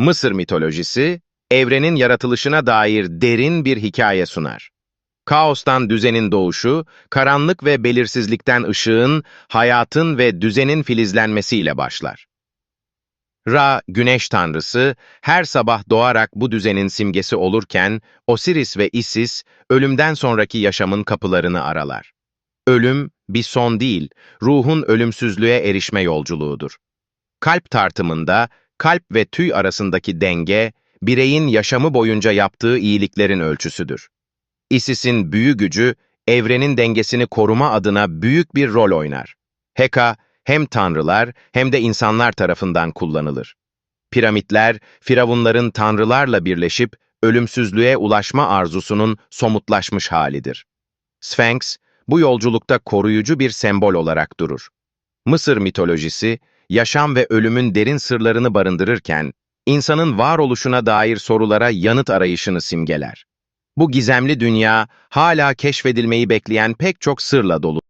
Mısır mitolojisi, evrenin yaratılışına dair derin bir hikaye sunar. Kaostan düzenin doğuşu, karanlık ve belirsizlikten ışığın, hayatın ve düzenin filizlenmesiyle başlar. Ra, güneş tanrısı, her sabah doğarak bu düzenin simgesi olurken, Osiris ve Isis, ölümden sonraki yaşamın kapılarını aralar. Ölüm, bir son değil, ruhun ölümsüzlüğe erişme yolculuğudur. Kalp tartımında, kalp ve tüy arasındaki denge, bireyin yaşamı boyunca yaptığı iyiliklerin ölçüsüdür. Isis'in büyü gücü, evrenin dengesini koruma adına büyük bir rol oynar. Heka, hem tanrılar hem de insanlar tarafından kullanılır. Piramitler, firavunların tanrılarla birleşip ölümsüzlüğe ulaşma arzusunun somutlaşmış halidir. Sphinx, bu yolculukta koruyucu bir sembol olarak durur. Mısır mitolojisi, yaşam ve ölümün derin sırlarını barındırırken, insanın varoluşuna dair sorulara yanıt arayışını simgeler. Bu gizemli dünya, hala keşfedilmeyi bekleyen pek çok sırla dolu.